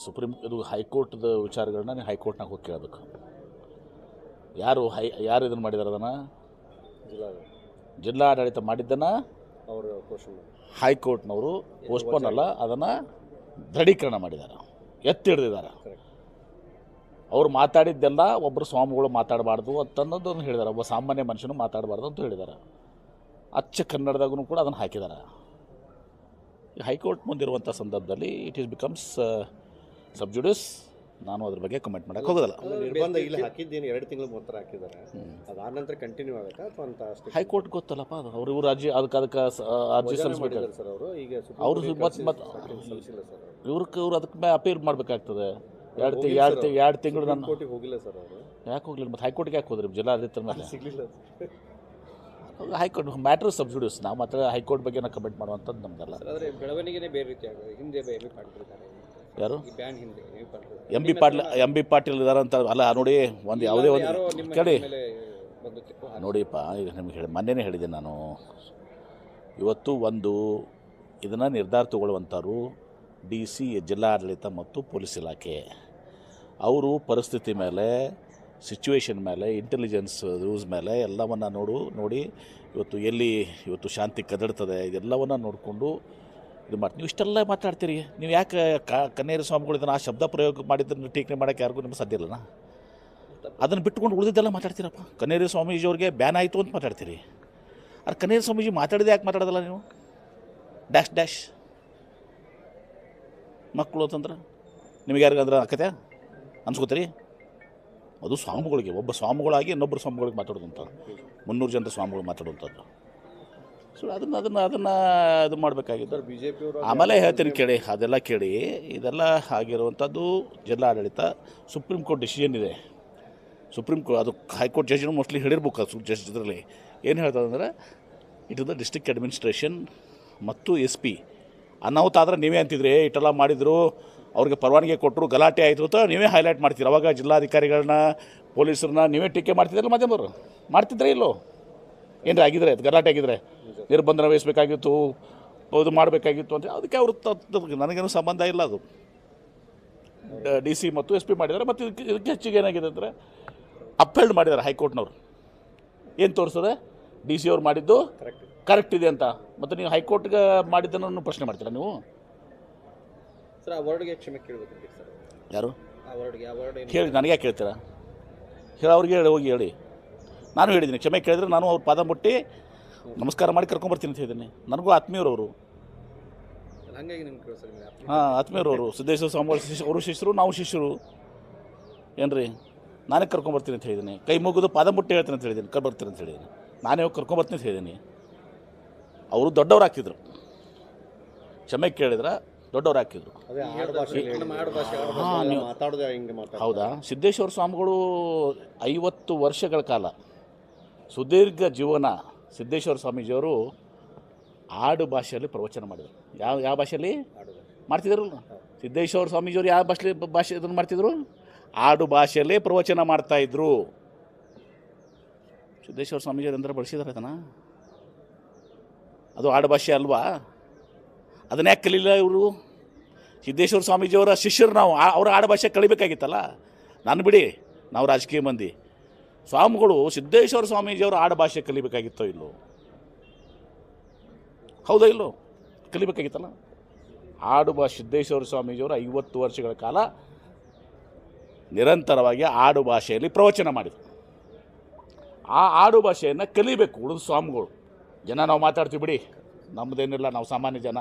Supreme ಇದು ಹೈಕೋರ್ಟ್ದ ವಿಚಾರಗಳನ್ನ ನೀವು ಹೈಕೋರ್ಟ್ನಾಗ ಹೋಗಿ ಕೇಳಬೇಕು. ಯಾರು ಹೈ ಯಾರು ಇದನ್ನು ಮಾಡಿದಾರೆ ಅದನ್ನು? ಜಿಲ್ಲಾ ಜಿಲ್ಲಾಡಳಿತ ಮಾಡಿದ್ದನ್ನು ಅವರು ಹೈಕೋರ್ಟ್ನವರು ಪೋಸ್ಟ್ಪೋನ್ ಅಲ್ಲ ಅದನ್ನು ದೃಢೀಕರಣ ಮಾಡಿದ್ದಾರೆ ಎತ್ತಿ ಹಿಡಿದಿದ್ದಾರೆ ಅವ್ರು ಮಾತಾಡಿದ್ದೆಲ್ಲ ಒಬ್ಬರು ಸ್ವಾಮಿಗಳು ಮಾತಾಡಬಾರ್ದು ಅಂತನ್ನೋದನ್ನು ಹೇಳಿದ್ದಾರೆ ಒಬ್ಬ ಸಾಮಾನ್ಯ ಮನುಷ್ಯನು ಮಾತಾಡಬಾರ್ದು ಅಂತ ಹೇಳಿದ್ದಾರೆ ಅಚ್ಚ ಕನ್ನಡದಾಗೂ ಕೂಡ ಅದನ್ನು ಹಾಕಿದ್ದಾರೆ ಈ ಹೈಕೋರ್ಟ್ ಮುಂದಿರುವಂಥ ಸಂದರ್ಭದಲ್ಲಿ ಇಟ್ ಈಸ್ ಬಿಕಮ್ಸ್ ಸಬ್ಜುಡಿಸ್ ನಾನು ಅದ್ರ ಬಗ್ಗೆ ಕಮೆಂಟ್ ಮಾಡಕ್ಕೆ ಹೋಗೋದಲ್ಲ. ನಿರ್ಬಂಧ ಇಲ್ಲಿ ಹಾಕಿದ್ದೇನು ಎರಡು ತಿಂಗಳು ಮಾತ್ರ ಹಾಕಿದ್ದಾರೆ. ಅದಾದ ನಂತರ ಕಂಟಿನ್ಯೂ ಆಗುತ್ತಾ ಅಥವಾ ಅಂತ ಅಷ್ಟೇ ಹೈಕೋರ್ಟ್ ಗೊತ್ತಲ್ಲಪ್ಪ ಅದು. ಅವ್ರು ಇವ್ರು ಅರ್ಜಿ ಅದಕ್ಕೆ ಅದಕ್ಕೆ ಅರ್ಜಿ ಸಲ್ಲಿಸ್ಬೇಕು. ಮಾಡಿದ್ದಾರೆ ಸರ್ ಅವರು. ಈಗ ಅವರು ಮತ್ತೆ ಮತ್ತೆ ಸಲ್ಲಿಸಿಲ್ಲ ಸರ್ ಅವರು. ಇವ್ರು ಅದಕ್ಕೆ ಅಪೀಲ್ ಮಾಡಬೇಕಾಗ್ತದೆ. ಎರಡು ತಿಂಗ್ ಎರಡು ತಿಂಗ್ ಎರಡು ತಿಂಗಳು ನಾನು ಕೋರ್ಟಿಗೆ ಹೋಗಿಲ್ಲ ಸರ್ ಅವರು. ಯಾಕೆ ಹೋಗ್ಲಿಲ್ಲ? ಮತ್ತೆ ಹೈಕೋರ್ಟ್ಗೆ ಯಾಕೆ ಹೋದ್ರಿ? ಜಿಲ್ಲಾಡಳಿತ ಮೇಲೆ? ಸಿಗಲಿಲ್ಲ ಹೈಕೋರ್ಟ್ ಮ್ಯಾಟ್ರ್ ಸಬ್ಸಿಡಿಯೂಸ್ ನಾವು ಮಾತ್ರ ಹೈಕೋರ್ಟ್ ಬಗ್ಗೆ ನಾವು ಕಮೆಂಟ್ ಮಾಡುವಂಥದ್ದು ನಮ್ದಲ್ಲ. ಬೆಳವಣಿಗೆ ಬೆಳವಣಿಗೆನೇ ಬೇರೆ ರೀತಿ ಆಗಿದೆ. ಹಿಂದೆ ಬೇರೆ ಇದ್ದಾರೆ ಯಾರು? M B Patil. M B Patil ಇದಾರೆ ಅಂತ ಅಲ್ಲ ನೋಡಿ ಒಂದು ಯಾವುದೇ ಒಂದು ಕೇಳಿ. ನೋಡಿಪ್ಪ ಈಗ ನಿಮ್ಗೆ ಹೇಳಿ ಮೊನ್ನೆನೇ ಹೇಳಿದೆ ನಾನು. ಇವತ್ತು ಒಂದು ಇದನ್ನು ನಿರ್ಧಾರ ತಗೊಳ್ಳುವಂಥವ್ರು ಡಿ ಸಿ ಜಿಲ್ಲಾಡಳಿತ ಮತ್ತು ಪೊಲೀಸ್ ಇಲಾಖೆ. ಅವರು ಪರಿಸ್ಥಿತಿ ಮೇಲೆ ಸಿಚುವೇಷನ್ ಮೇಲೆ ಇಂಟೆಲಿಜೆನ್ಸ್ ಯೂಸ್ ಮೇಲೆ ಎಲ್ಲವನ್ನು ನೋಡು ನೋಡಿ ಇವತ್ತು ಎಲ್ಲಿ ಇವತ್ತು ಶಾಂತಿ ಕದಡ್ತದೆ ಇದೆಲ್ಲವನ್ನು ನೋಡಿಕೊಂಡು ಇದು ಮಾಡಿ ನೀವು ಇಷ್ಟೆಲ್ಲ ಮಾತಾಡ್ತೀರಿ. ನೀವು ಯಾಕೆ ಕನ್ನೇರಿ ಸ್ವಾಮಿಗಳು ಇದನ್ನು ಆ ಶಬ್ದ ಪ್ರಯೋಗ ಮಾಡಿದ್ದನ್ನು ಟೀಕೆ ಮಾಡೋಕ್ಕೆ ಯಾರಿಗೂ ನಿಮ್ಗೆ ಸಾಧ್ಯ ಇಲ್ಲನಾ? ಅದನ್ನು ಬಿಟ್ಕೊಂಡು ಉಳಿದಿದ್ದೆಲ್ಲ ಮಾತಾಡ್ತೀರಪ್ಪ. ಕನ್ನೇರಿ ಸ್ವಾಮೀಜಿಯವ್ರಿಗೆ ಬ್ಯಾನ್ ಆಯಿತು ಅಂತ ಮಾತಾಡ್ತೀರಿ. ಅದು ಕನ್ನೇರಿ ಸ್ವಾಮೀಜಿ ಮಾತಾಡಿದೆ ಯಾಕೆ ಮಾತಾಡೋದಲ್ಲ ನೀವು? Dash dash. ಮಕ್ಕಳು ಅಂತಂದ್ರೆ ನಿಮಗೆ ಯಾರಿಗಂದ್ರೆ ಆಕತೆ ಅನ್ಸ್ಕೋತೀರಿ? ಅದು ಸ್ವಾಮಿಗಳಿಗೆ, ಒಬ್ಬ ಸ್ವಾಮಿಗಳಾಗಿ ಇನ್ನೊಬ್ಬರು ಸ್ವಾಮಿಗಳಿಗೆ ಮಾತಾಡೋದಂತ. ಮುನ್ನೂರು ಜನರ ಸ್ವಾಮಿಗಳು ಮಾತಾಡುವಂಥದ್ದು. ಸೊ ಅದನ್ನು ಅದನ್ನು ಅದನ್ನು ಇದು ಮಾಡಬೇಕಾಗಿತ್ತು. ಬಿ ಜೆ ಪಿ ಆಮೇಲೆ ಹೇಳ್ತೀನಿ ಕೇಳಿ? ಅದೆಲ್ಲ ಕೇಳಿ ಇದೆಲ್ಲ ಆಗಿರುವಂಥದ್ದು ಜಿಲ್ಲಾಡಳಿತ ಸುಪ್ರೀಂ ಕೋರ್ಟ್ ಡಿಸಿಷನ್ ಇದೆ. ಸುಪ್ರೀಂ ಕೋರ್ಟ್ ಅದು ಹೈಕೋರ್ಟ್ ಜಡ್ಜ್ನು ಮೋಸ್ಟ್ಲಿ ಹೇಳಿರ್ಬೇಕು ಅದು ಜಡ್ಜ್ ಇದರಲ್ಲಿ. ಏನು ಹೇಳ್ತದೆ ಅಂದರೆ it is the district administration ಮತ್ತು ಎಸ್ ಪಿ ಅನಾಹುತ ಆದರೆ ನೀವೇ ಅಂತಿದ್ರಿ ಇಟ್ಟೆಲ್ಲ ಮಾಡಿದರು ಅವ್ರಿಗೆ ಪರವಾನಗಿ ಕೊಟ್ಟರು ಗಲಾಟೆ ಆಯಿತು ಅಂತ ನೀವೇ ಹೈಲೈಟ್ ಮಾಡ್ತೀರಿ. ಅವಾಗ ಜಿಲ್ಲಾಧಿಕಾರಿಗಳನ್ನ ಪೊಲೀಸರನ್ನ ನೀವೇ ಟೀಕೆ ಮಾಡ್ತಿದ್ರಲ್ಲ ಮಾಧ್ಯಮರು ಮಾಡ್ತಿದ್ರೆ ಇಲ್ಲೋ? ಏನ್ರಿ ಆಗಿದ್ರೆ? ಅದು ಗಲಾಟೆ ಆಗಿದ್ರೆ? ನಿರ್ಬಂಧನ ವಹಿಸಬೇಕಾಗಿತ್ತು ಇದು ಮಾಡಬೇಕಾಗಿತ್ತು ಅಂತ. ಅದಕ್ಕೆ ಅವರು ನನಗೇನು ಸಂಬಂಧ ಇಲ್ಲ ಅದು. ಡಿ ಸಿ ಮತ್ತು ಎಸ್ ಪಿ ಮಾಡಿದ್ದಾರೆ. ಮತ್ತು ಇದಕ್ಕೆ ಇದಕ್ಕೆ ಹೆಚ್ಚಿಗೆ ಏನಾಗಿದೆ ಅಂದರೆ ಅಪ್ಪೆಲ್ಡ್ ಮಾಡಿದ್ದಾರೆ ಹೈಕೋರ್ಟ್ನವರು. ಏನು ತೋರಿಸ್ತದೆ ಡಿ ಸಿ ಅವ್ರು ಮಾಡಿದ್ದು ಕರೆಕ್ಟ್ ಕರೆಕ್ಟ್ ಇದೆ ಅಂತ. ಮತ್ತು ನೀವು ಹೈಕೋರ್ಟ್ಗೆ ಮಾಡಿದ್ದನ್ನು ಪ್ರಶ್ನೆ ಮಾಡ್ತೀರಾ ನೀವು? ಸರ್ ಆ ವರ್ಡ್ಗೆ ಕ್ಷಮೆ ಕೇಳಬೇಕು ಯಾರು? ಕೇಳಿ ನನಗೆ ಯಾಕೆ ಕೇಳ್ತೀರಾ? ಹೇಳಿ ಅವ್ರಿಗೆ ಹೇಳಿ ಹೋಗಿ ಹೇಳಿ. ನಾನು ಹೇಳಿದ್ದೀನಿ ಕ್ಷಮೆ ಕೇಳಿದ್ರೆ ನಾನು ಅವ್ರ ಪಾದ ಮುಟ್ಟಿ ನಮಸ್ಕಾರ ಮಾಡಿ ಕರ್ಕೊಂಬರ್ತೀನಿ ಅಂತ ಹೇಳಿದ್ದೀನಿ. ನನಗೂ ಆತ್ಮೀಯರು ಅವರು ಹಂಗಾಗಿ ನಿಮ್ಗೆ ಕೇಳಿ ಸರ್ ನಿಮ್ಗೆ ಹಾಂ ಆತ್ಮೀಯರು ಅವರು ಸಿದ್ದೇಶ್ವರ ಸ್ವಾಮಿಗಳು ಶಿಷ್ಯ ಅವರು ಶಿಷ್ಯರು ನಾವು ಶಿಷ್ಯರು. ಏನ್ರಿ? ನಾನೇ ಕರ್ಕೊಂಬರ್ತೀನಿ ಅಂತ ಹೇಳಿದ್ದೀನಿ. ಕೈ ಮುಗಿದು ಪಾದ ಮುಟ್ಟಿ ಹೇಳ್ತೀನಿ ಅಂತ ಹೇಳಿದ್ದೀನಿ ಕರ್ಬರ್ತೀನಿ ಅಂತ ಹೇಳಿದ್ದೀನಿ. ನಾನೇ ಹೋಗಿ ಕರ್ಕೊಂಬರ್ತೀನಿ ಅಂತ ಹೇಳಿದ್ದೀನಿ. ಅವರು ದೊಡ್ಡವ್ರು ಹಾಕಿದ್ರು. ಕ್ಷಮೆ ಕೇಳಿದ್ರೆ ದೊಡ್ಡವ್ರು ಹಾಕಿದ್ರು. ಅದೇ ಆಡು ಭಾಷೆ ನಮ್ಮ ಆಡು ಭಾಷೆ ಆಡು ನೀವು ಮಾತಾಡೋದು ಹಿಂಗೆ ಮಾತಾಡ ಹೌದಾ? ಸಿದ್ದೇಶ್ವರ ಸ್ವಾಮಿಗಳು ಐವತ್ತು ವರ್ಷಗಳ ಕಾಲ ಸುದೀರ್ಘ ಜೀವನ ಸಿದ್ದೇಶ್ವರ ಸ್ವಾಮೀಜಿಯವರು ಆಡು ಭಾಷೆಯಲ್ಲಿ ಪ್ರವಚನ ಮಾಡಿದರು. ಯಾವ ಯಾವ ಭಾಷೆಯಲ್ಲಿ? ಮಾಡ್ತಿದ್ರು ಸಿದ್ದೇಶ್ವರ ಸ್ವಾಮೀಜಿಯವರು ಯಾವ ಭಾಷೆ ಭಾಷೆ ಇದನ್ನು ಮಾಡ್ತಿದ್ರು? ಆಡು ಭಾಷೆಯಲ್ಲೇ ಪ್ರವಚನ ಮಾಡ್ತಾಯಿದ್ರು ಸಿದ್ದೇಶ್ವರ ಸ್ವಾಮೀಜಿಯವರು ಅಂದ್ರೆ ಬಳಸಿದಾರೆ ಅದನ್ನು? ಅದು ಆಡು ಭಾಷೆ ಅಲ್ವಾ? ಅದನ್ನ ಯಾಕೆ ಕಲೀಲಿಲ್ಲ ಇವರು? ಸಿದ್ದೇಶ್ವರ ಸ್ವಾಮೀಜಿಯವರ ಶಿಷ್ಯರು ನಾವು ಅವರ ಆಡು ಭಾಷೆ ಕಲಿಬೇಕಾಗಿತ್ತಲ್ಲ? ನಾನು ಬಿಡಿ, ನಾವು ರಾಜಕೀಯ ಮಂದಿ. ಸ್ವಾಮಿಗಳು ಸಿದ್ದೇಶ್ವರ ಸ್ವಾಮೀಜಿಯವರು ಆಡಭಾಷೆ ಕಲಿಬೇಕಾಗಿತ್ತೋ ಇಲ್ಲೋ? ಹೌದಾ ಇಲ್ಲೋ? ಕಲಿಬೇಕಾಗಿತ್ತಲ್ಲ? ಆಡುವ ಸಿದ್ದೇಶ್ವರ ಸ್ವಾಮೀಜಿಯವರು ಐವತ್ತು ವರ್ಷಗಳ ಕಾಲ ನಿರಂತರವಾಗಿ ಆಡು ಭಾಷೆಯಲ್ಲಿ ಪ್ರವಚನ ಮಾಡಿದರು. ಆ ಆಡು ಭಾಷೆಯನ್ನು ಕಲಿಬೇಕು ಉಳಿದ ಸ್ವಾಮಿಗಳು. ಜನ ನಾವು ಮಾತಾಡ್ತೀವಿ ಬಿಡಿ. ನಮ್ಮದೇನಿಲ್ಲ ನಾವು ಸಾಮಾನ್ಯ ಜನ.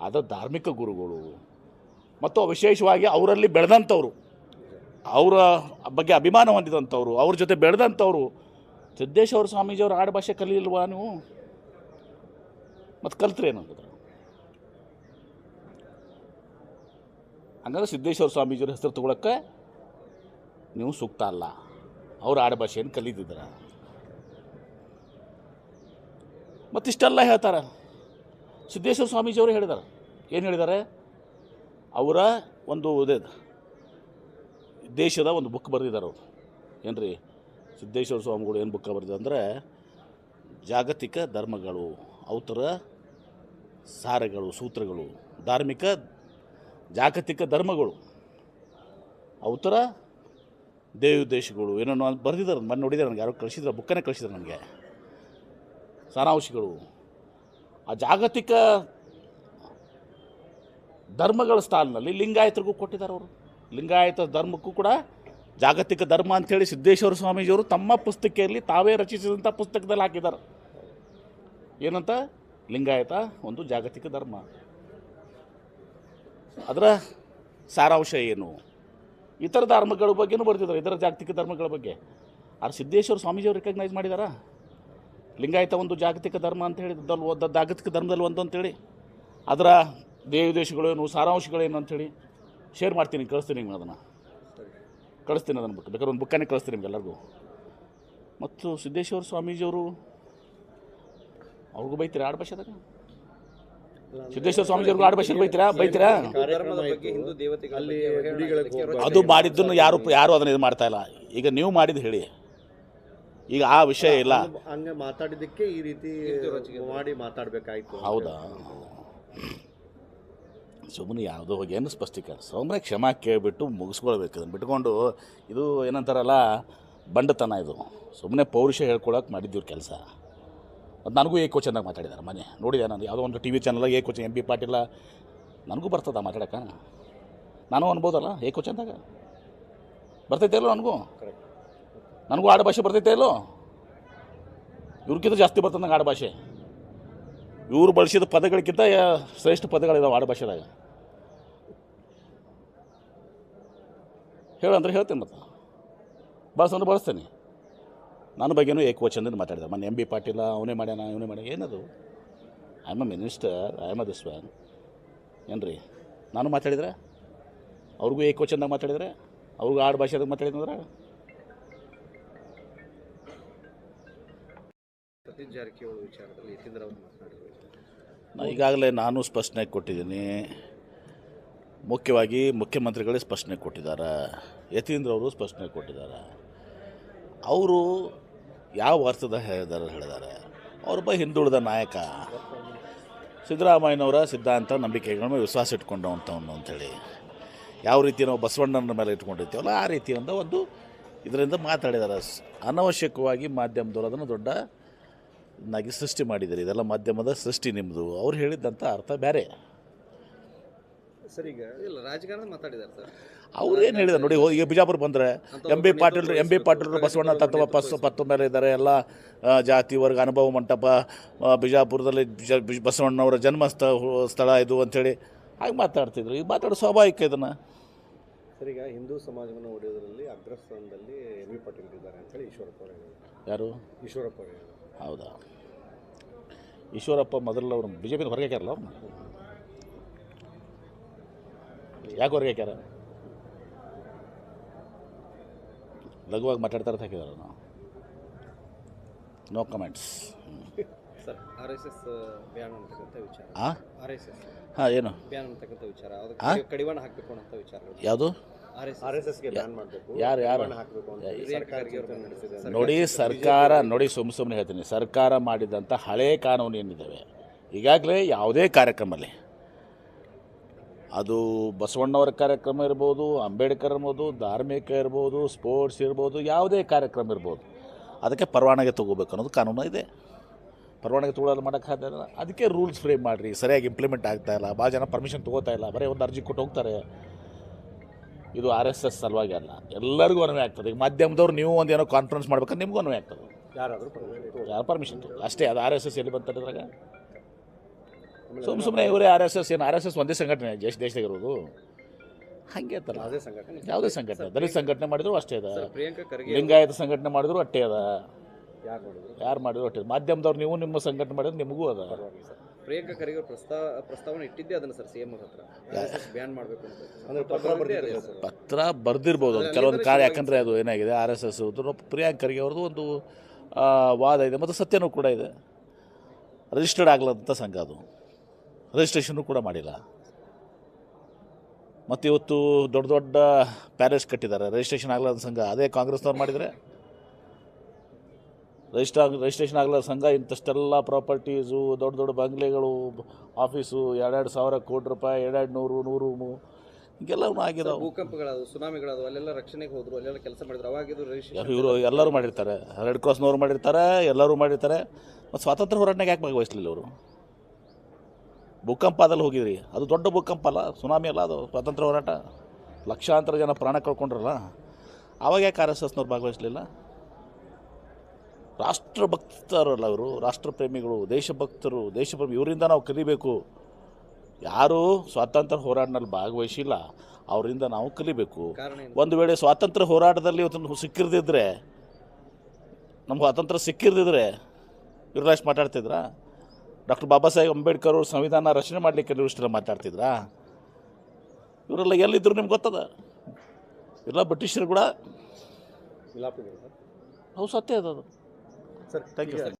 ಅದು ಧಾರ್ಮಿಕ ಗುರುಗಳು. ಮತ್ತು ವಿಶೇಷವಾಗಿ ಅವರಲ್ಲಿ ಬೆಳೆದಂಥವ್ರು. ಅವರ ಬಗ್ಗೆ ಅಭಿಮಾನ ಹೊಂದಿದಂಥವ್ರು, ಅವ್ರ ಜೊತೆ ಬೆಳೆದಂಥವ್ರು, ಸಿದ್ದೇಶ್ವರ ಸ್ವಾಮೀಜಿಯವ್ರ ಆಡು ಭಾಷೆ ಕಲಿಲ್ವಾ ನೀವು? ಮತ್ತು ಕಲ್ತ್ರಿ ಏನಂದ್ರೆ ಹಂಗಂದ್ರೆ ಸಿದ್ದೇಶ್ವರ ಸ್ವಾಮೀಜಿಯವ್ರ ಹೆಸರು ತಗೊಳಕ್ಕೆ ನೀವು ಸೂಕ್ತ ಅಲ್ಲ. ಅವ್ರ ಆಡುಭಾಷೆಯನ್ನು ಕಲಿತಿದ್ರ ಮತ್ತಿಷ್ಟೆಲ್ಲ ಹೇಳ್ತಾರೆ. ಸಿದ್ದೇಶ್ವರ ಸ್ವಾಮೀಜಿಯವರು ಹೇಳಿದ್ದಾರೆ ಏನು ಹೇಳಿದ್ದಾರೆ ಅವರ ಒಂದು ಇದೇ. ದೇಶದ ಒಂದು ಬುಕ್ ಬರೆದಿದ್ದಾರೆ ಅವರು. ಏನು ರೀ ಸಿದ್ದೇಶ್ವರ ಸ್ವಾಮಿಗಳು ಏನು ಬುಕ್ ಬರೆದಿದ್ದಾರೆ ಅಂದರೆ, ಜಾಗತಿಕ ಧರ್ಮಗಳು ಅವತರ ಸಾರಗಳು, ಸೂತ್ರಗಳು, ಧಾರ್ಮಿಕ ಜಾಗತಿಕ ಧರ್ಮಗಳು ಅವತರ ಉತ್ತರ ದೇವೋದ್ದೇಶಗಳು ಏನೋ ಬರೆದಿದ್ದಾರೆ, ಮೊನ್ನೆ ನೋಡಿದ್ದಾರೆ ನನಗೆ, ಯಾರು ಕಳಿಸಿದ್ರು ಬುಕ್ಕನ್ನೇ ಕಳಿಸಿದ್ರು ನನಗೆ. ಸಾರಾಂಶಗಳು. ಆ ಜಾಗತಿಕ ಧರ್ಮಗಳ ಸ್ಥಾನದಲ್ಲಿ ಲಿಂಗಾಯತರಿಗೂ ಕೊಟ್ಟಿದ್ದಾರೆ ಅವರು. ಲಿಂಗಾಯತ ಧರ್ಮಕ್ಕೂ ಕೂಡ ಜಾಗತಿಕ ಧರ್ಮ ಅಂಥೇಳಿ ಸಿದ್ದೇಶ್ವರ ಸ್ವಾಮೀಜಿಯವರು ತಮ್ಮ ಪುಸ್ತಕದಲ್ಲಿ ತಾವೇ ರಚಿಸಿದಂಥ ಪುಸ್ತಕದಲ್ಲಿ ಹಾಕಿದ್ದಾರೆ. ಏನಂತ? ಲಿಂಗಾಯತ ಒಂದು ಜಾಗತಿಕ ಧರ್ಮ. ಅದರ ಸಾರಾಂಶ ಏನು? ಇತರ ಧರ್ಮಗಳ ಬಗ್ಗೆನೂ ಬರ್ತಿದ್ದಾರೆ, ಇತರ ಜಾಗತಿಕ ಧರ್ಮಗಳ ಬಗ್ಗೆ. ಆದ್ರೆ ಸಿದ್ದೇಶ್ವರ ಸ್ವಾಮೀಜಿಯವರು ರೆಕಗ್ನೈಸ್ ಮಾಡಿದಾರ? ಲಿಂಗಾಯತ ಒಂದು ಜಾಗತಿಕ ಧರ್ಮ ಅಂತ ದಲ್ಲಿ ಜಾಗತಿಕ ಧರ್ಮದಲ್ಲಿ ಒಂದು ಅಂತೇಳಿ. ಅದರ ದೇವದೇಶಗಳೇನು ಸಾರಾಂಶಗಳೇನು ಅಂಥೇಳಿ ಶೇರ್ ಮಾಡ್ತೀನಿ ಕಳಿಸ್ತೀನಿ ನಿಮ್ಗೆ ಅದನ್ನು. ಕಳಿಸ್ತೀನಿ ಅದನ್ನು ಬುಕ್ ಬೇಕಾದ್ರೆ ಒಂದು ಬುಕ್ಕನ್ನೇ ಕಳಿಸ್ತೀನಿ ನಿಮ್ಗೆ ಎಲ್ಲರಿಗೂ. ಮತ್ತು ಸಿದ್ದೇಶ್ವರ ಸ್ವಾಮೀಜಿಯವರು ಅವ್ರಿಗೂ ಬೈತೀರಾ ಆಡು ಭಾಷೆದಾಗ ಸಿದ್ದೇಶ್ವರ ಸ್ವಾಮೀಜಿಯವ್ರಿಗೂ ಆಡು ಭಾಷೆ ಬೈತೀರಾ? ಬೈತೀರಾ? ಅದು ಮಾಡಿದ್ದನ್ನು ಯಾರು ಯಾರು ಅದನ್ನು ಇದು ಮಾಡ್ತಾ ಇಲ್ಲ. ಈಗ ನೀವು ಮಾಡಿದ್ದು ಹೇಳಿ. ಈಗ ಆ ವಿಷಯ ಇಲ್ಲ. ಹಂಗ ಮಾತಾಡಿದ್ದಕ್ಕೆ ಈ ರೀತಿ ಮಾಡಿ ಮಾತಾಡಬೇಕಾಯ್ತು. ಹೌದಾ? ಸುಮ್ಮನೆ ಯಾವುದೋ ಹೋಗಿ ಏನು ಸ್ಪಷ್ಟೀಕರಣ? ಸುಮ್ಮನೆ ಕ್ಷಮಾ ಕೇಳಿಬಿಟ್ಟು ಮುಗಿಸ್ಕೊಳ್ಬೇಕು. ಅದನ್ನು ಬಿಟ್ಕೊಂಡು ಇದು ಏನಂತಾರಲ್ಲ, ಬಂಡತನ ಇದು. ಸುಮ್ಮನೆ ಪೌರುಷ ಹೇಳ್ಕೊಳಕ್ಕೆ ಮಾಡಿದ್ದೀವ್ರ ಕೆಲಸ. ಅದು ನನಗೂ ಏಕೋ ಚೆನ್ನಾಗಿ ಮಾತಾಡಿದ್ದಾರೆ ಮನೆ. ನೋಡಿದೆ ನಾನು ಯಾವುದೋ ಒಂದು ಟಿ ವಿ ಚಾನಲಾಗ ಏಕೋ ಎಂ ಬಿ ಪಾಟೀಲ. ನನಗೂ ಬರ್ತದ ಮಾತಾಡೋಕೆ? ನಾನು ಅನ್ಬೋದಲ್ಲ, ಏಕೋ ಚಂದಾಗ? ಬರ್ತೈತೆ ಇಲ್ಲೋ ನನಗೂ? ನನಗೂ ಆಡು ಭಾಷೆ ಬರ್ತೈತೆ ಇಲ್ಲೋ? ಇವ್ರಿಗಿಂತ ಜಾಸ್ತಿ ಬರ್ತದೆ ನಂಗೆ ಆಡು ಭಾಷೆ. ಇವ್ರು ಬಳಸಿದ ಪದಗಳಿಗಿಂತ ಶ್ರೇಷ್ಠ ಪದಗಳಿದಾವೆ ಆಡು ಹೇಳಂದ್ರೆ ಹೇಳ್ತೇನೆ ಮತ್ತು. ಬಳಸಂದ್ರೆ ಬಳಸ್ತೇನೆ. ನನ್ನ ಬಗ್ಗೆನೂ ಏಕವಚನದಿಂದ ಮಾತಾಡಿದೆ. ಮೊನ್ನೆ ಎಂ ಬಿ ಪಾಟೀಲ ಅವನೇ ಮಾಡ್ಯಾನ ಇವನೇ ಮಾಡ್ಯಾನ ಏನದು? I am a minister I am a this man ಏನು ರೀ ನಾನು ಮಾತಾಡಿದ್ರೆ? ಅವ್ರಿಗೂ ಏಕವಚನದಾಗ ಮಾತಾಡಿದ್ರೆ? ಅವ್ರಿಗೂ ಆಡು ಭಾಷೆದಾಗ ಸತೀಶ್ ಜಾರಕಿಹೊಳಿ ವಿಚಾರದಲ್ಲಿ ಯತೀಂದ್ರ ಅವರು ಮಾತನಾಡಿದ್ರು ನಾ ಈಗಾಗಲೇ ನಾನು ಸ್ಪಷ್ಟನೆ ಕೊಟ್ಟಿದ್ದೀನಿ. ಮುಖ್ಯವಾಗಿ ಮುಖ್ಯಮಂತ್ರಿಗಳೇ ಸ್ಪಷ್ಟನೆ ಕೊಟ್ಟಿದ್ದಾರೆ. ಯತೀಂದ್ರ ಅವರು ಸ್ಪಷ್ಟನೆ ಕೊಟ್ಟಿದ್ದಾರೆ. ಅವರು ಯಾವ ಅರ್ಥದ ಹೇಳಿದಾರೆ ಹೇಳಿದ್ದಾರೆ. ಅವರೊಬ್ಬ ಹಿಂದುಳಿದ ನಾಯಕ. ಸಿದ್ದರಾಮಯ್ಯನವರ ಸಿದ್ಧಾಂತ, ನಂಬಿಕೆಗಳ ಮೇಲೆ ವಿಶ್ವಾಸ ಇಟ್ಕೊಂಡವಂಥವನು ಅಂಥೇಳಿ ಯಾವ ರೀತಿ ನಾವು ಬಸವಣ್ಣನ ಮೇಲೆ ಇಟ್ಕೊಂಡಿರ್ತೀವಲ್ಲ, ಆ ರೀತಿಯಿಂದ ಒಂದು ಇದರಿಂದ ಮಾತಾಡಿದ್ದಾರೆ. ಅನವಶ್ಯಕವಾಗಿ ಮಾಧ್ಯಮದವರು ಅದನ್ನು ದೊಡ್ಡ ಸೃಷ್ಟಿ ಮಾಡಿದ್ದಾರೆ. ಇದೆಲ್ಲ ಮಾಧ್ಯಮದ ಸೃಷ್ಟಿ ನಿಮ್ಮದು ಅವ್ರು ಹೇಳಿದ್ದಂಥ ಅರ್ಥ ಬೇರೆ. ಸರ್ ಈಗ ಇಲ್ಲ ರಾಜಕಾರಣ ಮಾತಾಡಿದ್ದಾರೆ ಸರ್. ಅವ್ರೇನು ಹೇಳಿದಾರೆ ನೋಡಿ ಹೋಗಿ ಈಗ ಬಿಜಾಪುರ ಬಂದರೆ M B Patil M B Patil Basavanna ತತ್ವ ಪಸ್ ಪತ್ತು ಮೇಲೆ ಇದ್ದಾರೆ ಎಲ್ಲ ಜಾತಿ ವರ್ಗ ಅನುಭವ ಮಂಟಪ ಬಿಜಾಪುರದಲ್ಲಿ ಬಿಜ- ಬಿಜ- ಬಸವಣ್ಣವರ ಜನ್ಮ ಸ್ಥ ಸ್ಥಳ ಇದು ಅಂಥೇಳಿ ಹಾಗೆ ಮಾತಾಡ್ತಿದ್ರು. ಈಗ ಮಾತಾಡೋ ಸ್ವಾಭಾವಿಕ ಇದನ್ನು. ಸರಿ ಈಗ ಹಿಂದೂ ಸಮಾಜವನ್ನು ಒಡೆಯೋದ್ರಲ್ಲಿ ಅಗ್ರಸ್ಥಾನದಲ್ಲಿ ಎಂ ಬಿ ಪಾಟೀಲ್ ಇದ್ದಾರೆ ಅಂತೇಳಿ ಈಶ್ವರಪ್ಪ ಅವರು ಯಾರು? ಈಶ್ವರಪ್ಪ ಅವರು ಹೌದಾ? ಈಶ್ವರಪ್ಪ ಮೊದಲು ಅವರು ಬಿ ಜೆ ಪಿನ ಹೊರಗೆ ಅವ್ರನ್ನ ಯಾಕೆ ಹೊರಗೆ ಹಾಕ್ಯಾರ? ಲಘುವಾಗಿ ಮಾತಾಡ್ತಾರೆ ಅಂತ ಹಾಕಿದಾರ ನಾವು no comments sir R S S ವಿಚಾರ. ಹಾಂ ಆರ್ ಎಸ್ ಎಸ್ ಹಾಂ ಏನು? ಬ್ಯಾನ್ ವಿಚಾರ. ಅದಕ್ಕೆ ಕಡಿವಾಣ ಹಾಕಬೇಕು ಅನ್ನೋ ವಿಚಾರಗಳು. ಯಾವುದು? ಆರ್ ಎಸ್ ಆರ್ ಎಸ್ ಎಸ್ಗೆ ಮಾಡಬೇಕು. ಯಾರು ಯಾರು? ಹಾಕಬೇಕು ಅಂತ ಸರ್ಕಾರ ಚಿಂತನೆ ನಡೆಸಿದೆ. ನೋಡಿ ಸರ್ಕಾರ ನೋಡಿ ಸುಮ್ಮ ಸುಮ್ಮನೆ ಹೇಳ್ತೀನಿ. ಸರ್ಕಾರ ಮಾಡಿದಂಥ ಹಳೆ ಕಾನೂನು ಏನಿದ್ದಾವೆ ಈಗಾಗಲೇ ಯಾವುದೇ ಕಾರ್ಯಕ್ರಮದಲ್ಲಿ ಅದು ಬಸವಣ್ಣವರ ಕಾರ್ಯಕ್ರಮ ಇರ್ಬೋದು ಅಂಬೇಡ್ಕರ್ ಇರ್ಬೋದು ಧಾರ್ಮಿಕ ಇರ್ಬೋದು ಸ್ಪೋರ್ಟ್ಸ್ ಇರ್ಬೋದು ಯಾವುದೇ ಕಾರ್ಯಕ್ರಮ ಇರ್ಬೋದು. ಅದಕ್ಕೆ ಪರವಾನಗಿ ತೊಗೋಬೇಕು ಅನ್ನೋದು ಕಾನೂನು ಇದೆ. ಪರವಾನಗಿ ತೊಗೊಳ್ಳೋದು ಮಾಡೋಕ್ಕೆ ಸಾಧ್ಯ ಇಲ್ಲ. ಅದಕ್ಕೆ ರೂಲ್ಸ್ ಫ್ರೇಮ್ ಮಾಡಿರಿ. ಸರಿಯಾಗಿ ಇಂಪ್ಲಿಮೆಂಟ್ ಆಗ್ತಾ ಇಲ್ಲ. ಭಾಳ ಜನ ಪರ್ಮಿಷನ್ ತೊಗೋತಾ ಇಲ್ಲ. ಬರೀ ಒಂದು ಅರ್ಜಿ ಕೊಟ್ಟು ಹೋಗ್ತಾರೆ. ಇದು ಆರ್ ಎಸ್ ಎಸ್ ಸಲುವಾಗಿ ಅಲ್ಲ. ಎಲ್ಲರಿಗೂ ಅನ್ವಯ ಆಗ್ತದೆ. ಈಗ ಮಾಧ್ಯಮದವ್ರು ನೀವು ಒಂದು ಏನೋ ಕಾನ್ಫರೆನ್ಸ್ ಮಾಡ್ಬೇಕಂದ್ರೆ ನಿಮಗೂ ಅನ್ವಯ ಆಗ್ತದೆ. ಯಾರಾದರೂ ಯಾರು ಪರ್ಮಿಷನ್ ಅಷ್ಟೇ ಅದು ಆರ್ ಎಸ್ ಎಸ್ ಎಲ್ಲಿ ಬಂತಾರೆ ಇದ್ರಾಗ? ಸುಮ್ಮ ಸುಮ್ಮನೆ ಇವರೇ ಆರ್ ಎಸ್ ಎಸ್ ಏನು ಆರ್ ಎಸ್ ಎಸ್ ಒಂದೇ ಸಂಘಟನೆ ದೇಶ ದೇಶದಾಗ ಇರೋದು? ಹಂಗೆ ಅಂತಲ್ಲ ಅದೇ ಸಂಘಟನೆ. ಯಾವುದೇ ಸಂಘಟನೆ. ದಲಿತ ಸಂಘಟನೆ ಮಾಡಿದ್ರು ಅಷ್ಟೇ ಅದ. ಪ್ರಿಯಾಂಕಾ ಖರ್ಗೆ ಲಿಂಗಾಯತ ಸಂಘಟನೆ ಮಾಡಿದ್ರು ಅಷ್ಟೇ ಅದ. ಯಾರು ಮಾಡಿದ್ರು? ಯಾರು ಮಾಡಿದ್ರು ಅಷ್ಟೇ ಮಾಧ್ಯಮದವ್ರು ನೀವು ನಿಮ್ಮ ಸಂಘಟನೆ ಮಾಡಿದ್ರೆ ನಿಮಗೂ ಅದ. ಪ್ರಿಯಾಂಕಾ ಖರ್ಗೆ ಅವ್ರ ಪ್ರಸ್ತಾವ ಪ್ರಸ್ತಾವನೆ ಇಟ್ಟಿದ್ದೆ ಅದನ್ನ ಸರ್ ಸಿಎಂ ಅವ್ರ ಹತ್ರ. ಬ್ಯಾನ್ ಮಾಡಬೇಕು ಅಂತ. ಅಂದ್ರೆ ಪತ್ರ ಬರ್ದಿರ್ಬೋದು ಸರ್. ಪತ್ರ ಬರೆದಿರ್ಬೋದು ಅದು. ಕೆಲವೊಂದು ಕಾರ್ಯ ಯಾಕಂದರೆ ಅದು ಏನಾಗಿದೆ? R S S Priyank Kharge ಅವ್ರದ್ದು ಒಂದು ಆ, ವಾದ ಇದೆ. ಮತ್ತು ಸತ್ಯನೂ ಕೂಡ ಇದೆ. ರಿಜಿಸ್ಟರ್ಡ್ ಆಗಲಂಥ ಸಂಘ ಅದು. ರಿಜಿಸ್ಟ್ರೇಷನ್ನು ಕೂಡ ಮಾಡಿಲ್ಲ. ಮತ್ತು ಇವತ್ತು ದೊಡ್ಡ ದೊಡ್ಡ ಪ್ಯಾಲೇಸ್ ಕಟ್ಟಿದ್ದಾರೆ. ರಿಜಿಸ್ಟ್ರೇಷನ್ ಆಗಲಾರ್ದ ಸಂಘ ಅದೇ ಕಾಂಗ್ರೆಸ್ನವ್ರು ಮಾಡಿದರೆ. ರಿಜಿಸ್ಟ್ರಾ ರಿಜಿಸ್ಟ್ರೇಷನ್ ಆಗಲಾರ್ದ ಸಂಘ ಇಂಥಷ್ಟೆಲ್ಲ ಪ್ರಾಪರ್ಟೀಸು ದೊಡ್ಡ ದೊಡ್ಡ ಬಂಗ್ಲೆಗಳು ಆಫೀಸು ಎರಡೆರಡು ಸಾವಿರ ಕೋಟಿ ರೂಪಾಯಿ ಎರಡೆರಡು ನೂರು ನೂರು ಹಿಂಗೆಲ್ಲವೂ ಹಿಂಗೆಲ್ಲ ಆಗಿದಾವೆ ಸುನಾಮಿಗಳು ಅಲ್ಲೆಲ್ಲ ರಕ್ಷಣೆಗೆ ಹೋದರು ಅಲ್ಲೆಲ್ಲ ಕೆಲಸ ಮಾಡಿದ್ರು. ಅವಾಗಿದ್ದು ರಿಜಿಸ್ಟ್ರೇಷನ್ ಇವರು ಎಲ್ಲರೂ ಮಾಡಿರ್ತಾರೆ. ರೆಡ್ ಕ್ರಾಸ್ನವ್ರು ಮಾಡಿರ್ತಾರೆ ಎಲ್ಲರೂ ಮಾಡಿರ್ತಾರೆ. ಮತ್ತು ಸ್ವಾತಂತ್ರ್ಯ ಹೋರಾಟನಾಗ ಯಾಕೆ ಭಾಗವಹಿಸಲಿಲ್ಲ ಅವರು ಭೂಕಂಪದಲ್ಲಿ ಹೋಗಿದ್ರಿ. ಅದು ದೊಡ್ಡ ಭೂಕಂಪ ಅಲ್ಲ ಸುನಾಮಿ ಅಲ್ಲ ಅದು ಸ್ವಾತಂತ್ರ್ಯ ಹೋರಾಟ. ಲಕ್ಷಾಂತರ ಜನ ಪ್ರಾಣ ಕಳ್ಕೊಂಡ್ರಲ್ಲ ಆವಾಗ ಯಾಕೆ ಆರ್ ಎಸ್ ಎಸ್ನವ್ರು ಭಾಗವಹಿಸಲಿಲ್ಲ? ರಾಷ್ಟ್ರಭಕ್ತರಲ್ಲ ಅವರು ರಾಷ್ಟ್ರಪ್ರೇಮಿಗಳು ದೇಶಭಕ್ತರು ದೇಶಪ್ರೇಮಿ ಇವರಿಂದ ನಾವು ಕಲಿಬೇಕು. ಯಾರೂ ಸ್ವಾತಂತ್ರ್ಯ ಹೋರಾಟದಲ್ಲಿ ಭಾಗವಹಿಸಿಲ್ಲ ಅವರಿಂದ ನಾವು ಕಲಿಬೇಕು. ಒಂದು ವೇಳೆ ಸ್ವಾತಂತ್ರ್ಯ ಹೋರಾಟದಲ್ಲಿ ಇವತ್ತು ಸಿಕ್ಕಿರ್ದಿದ್ರೆ ನಮ್ಗೆ ಸ್ವಾತಂತ್ರ್ಯ ಸಿಕ್ಕಿರ್ದಿದ್ರೆ ಅಷ್ಟು ಮಾತಾಡ್ತಿದ್ರಾ? ಡಾಕ್ಟರ್ ಬಾಬಾ ಸಾಹೇಬ್ ಅಂಬೇಡ್ಕರ್ ಅವರು ಸಂವಿಧಾನ ರಚನೆ ಮಾಡಲಿಕ್ಕೆ ಇಷ್ಟೆಲ್ಲ ಮಾತಾಡ್ತಿದ್ರಾ? ಇವರೆಲ್ಲ ಎಲ್ಲಿದ್ದರು ನಿಮ್ಗೆ ಗೊತ್ತದ? ಎಲ್ಲ ಬ್ರಿಟಿಷರು ಕೂಡ? ಹೌದು ಸತ್ಯ ಅದು ಸರ್ ಥ್ಯಾಂಕ್ ಯು ಸರ್